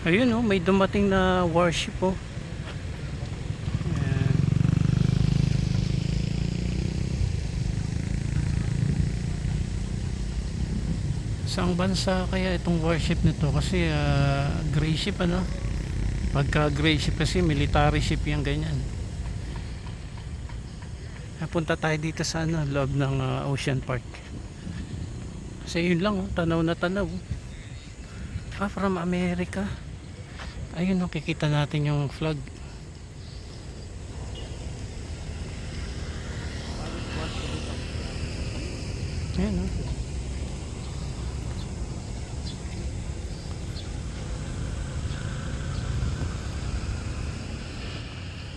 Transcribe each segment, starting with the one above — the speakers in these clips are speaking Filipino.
Ayun oh, may dumating na warship oh. Saang bansa kaya itong warship nito? Kasi ah, gray ship ano? Pagka gray ship kasi military ship yung ganyan. Napunta tayo dito sa ano, loob ng ah, Ocean Park. Kasi yun lang, oh, tanaw na tanaw. Ah, from America. Ayun, nakikita natin yung flag. Ayan, oh.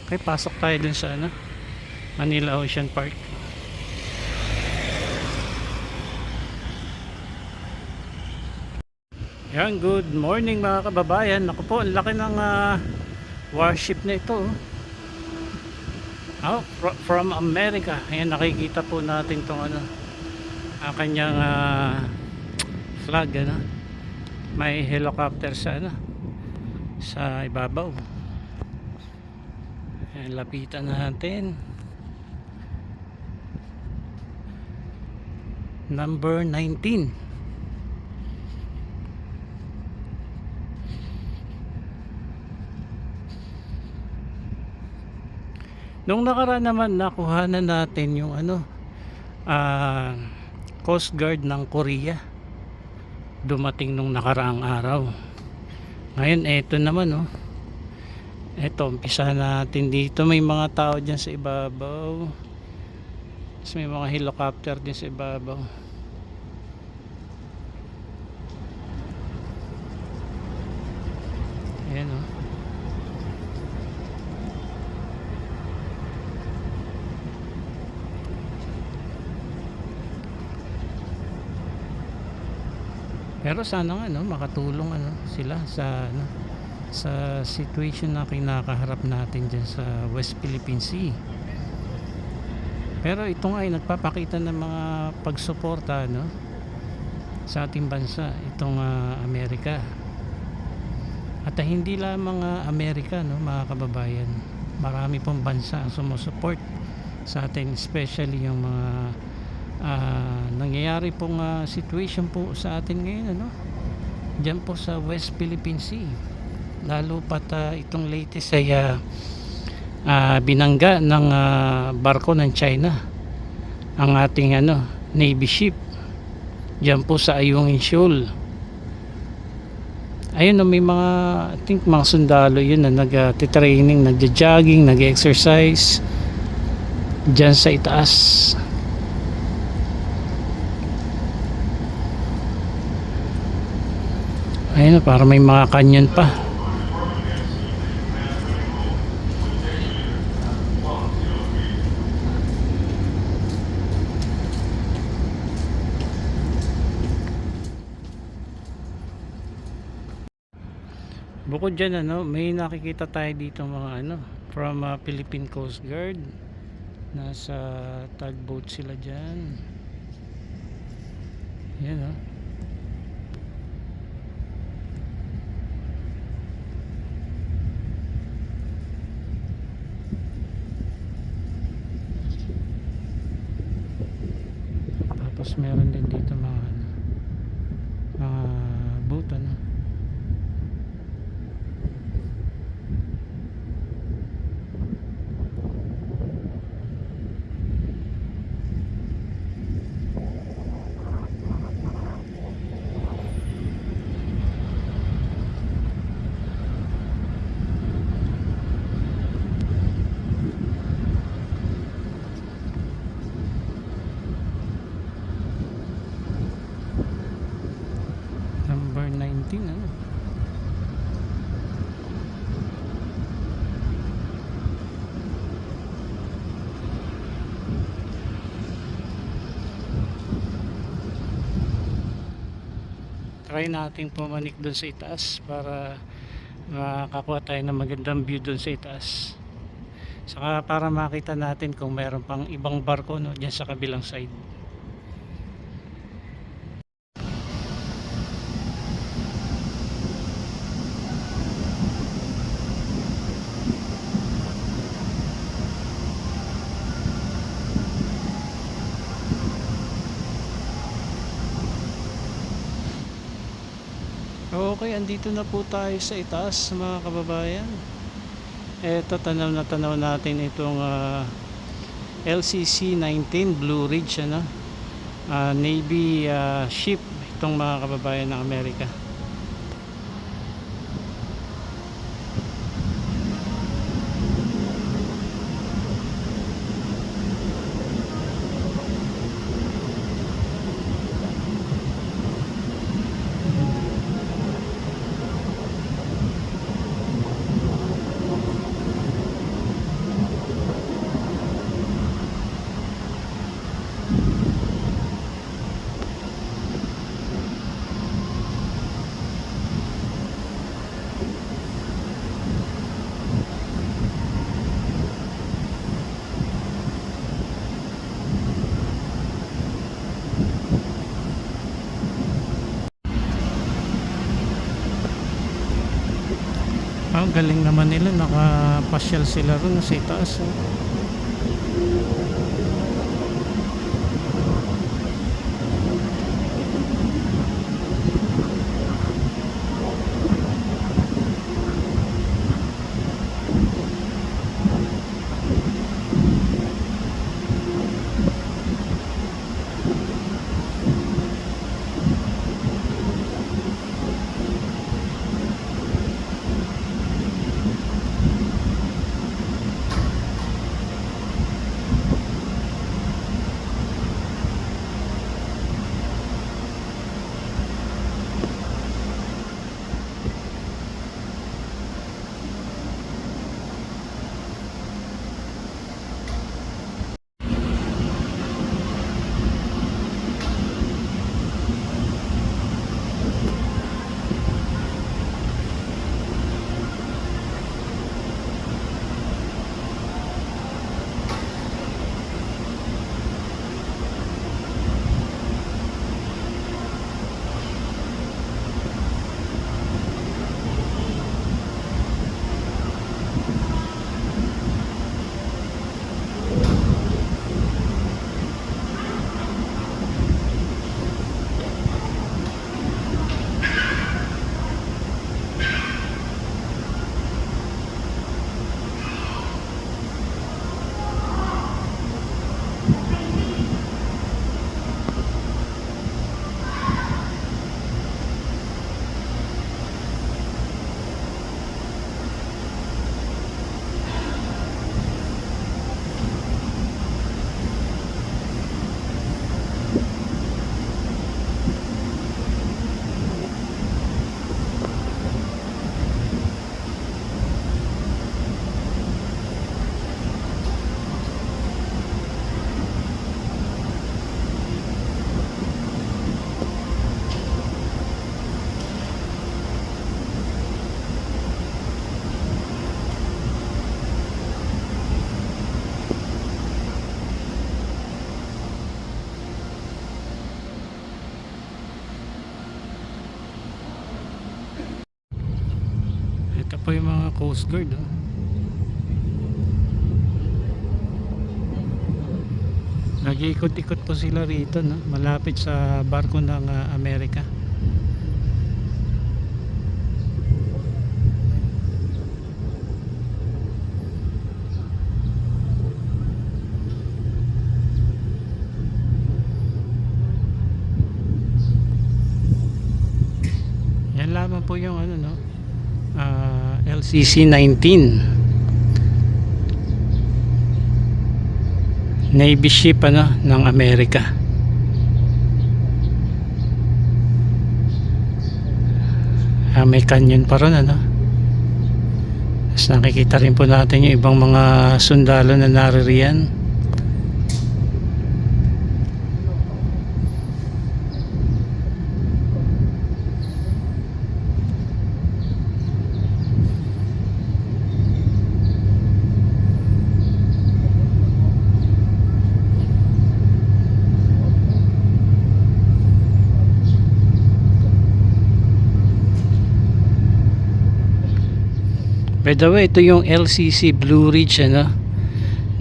Okay, pasok tayo dun sa ano, Manila Ocean Park. Yan, good morning mga kababayan. Ako po, ang laki ng ah, warship na ito. oh. Fr- from America. Ayan, nakikita po natin tong ano, ang kanyang ah, flag, ano. May helicopter sa ano, sa ibabaw. Ayan, lapitan natin. Number 19. Nung nakaraan naman nakuha na natin yung ano ah, Coast Guard ng Korea. Dumating nung nakaraang araw. Ngayon eto naman oh. Eto, umpisa natin dito. May mga tao dyan sa ibabaw. Tapos may mga helicopter din sa ibabaw. Ayan oh. Pero sana nga no, makatulong ano sila sa ano sa situation na kinakaharap natin diyan sa West Philippine Sea. Pero ito nga ay nagpapakita ng mga pagsuporta no sa ating bansa, itong ah, Amerika. At ah, hindi lamang ah, Amerika no, mga kababayan. Marami pong bansa ang sumusuport sa atin, especially yung mga ah, nangyayari pong ah, situation po sa atin ngayon ano. Diyan po sa West Philippine Sea. Lalo pat ah, itong latest ay ah, ah, binangga ng ah, barko ng China. Ang ating ano Navy ship. Diyan po sa Ayungin Shoal. Ayun no, may mga I think mga sundalo yun na nag-training nagja-jogging, nag-exercise. Diyan sa itaas ayun para may mga kanyon pa Bukod dyan ano, may nakikita tayo dito mga ano from uh, Philippine Coast Guard. Nasa tugboat sila dyan. Yan oh. Tapos meron din dito mga ano, mga boat ano. 19 ano? Try nating pumanik doon sa itaas para makakuha tayo ng magandang view doon sa itaas. Saka para makita natin kung meron pang ibang barko no, dyan sa kabilang side. Okay, andito na po tayo sa itaas mga kababayan. Eto, tanaw na tanaw natin itong ah, LCC 19 Blue Ridge ano? Ah, Navy ah, ship itong mga kababayan ng Amerika. Galing naman nila, nakapasyal sila ron sa itaas. oh. Mga Coast Guard. Oh. Nag-iikot-ikot po sila rito, no? malapit sa barko ng ah, Amerika. Yan lamang po yung ano no ah, LCC 19 Navy ship ano ng Amerika. Ah, may canyon pa ron ano. Tapos nakikita rin po natin yung ibang mga sundalo na naririyan. By the way, ito yung LCC Blue Ridge ano,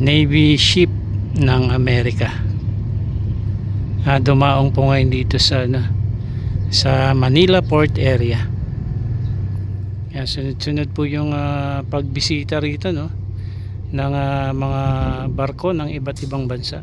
Navy ship ng Amerika. Ah, dumaong po ngayon dito sa ano, sa Manila Port area. Yan, sunod-sunod po yung ah, pagbisita rito no ng ah, mga barko ng iba't ibang bansa.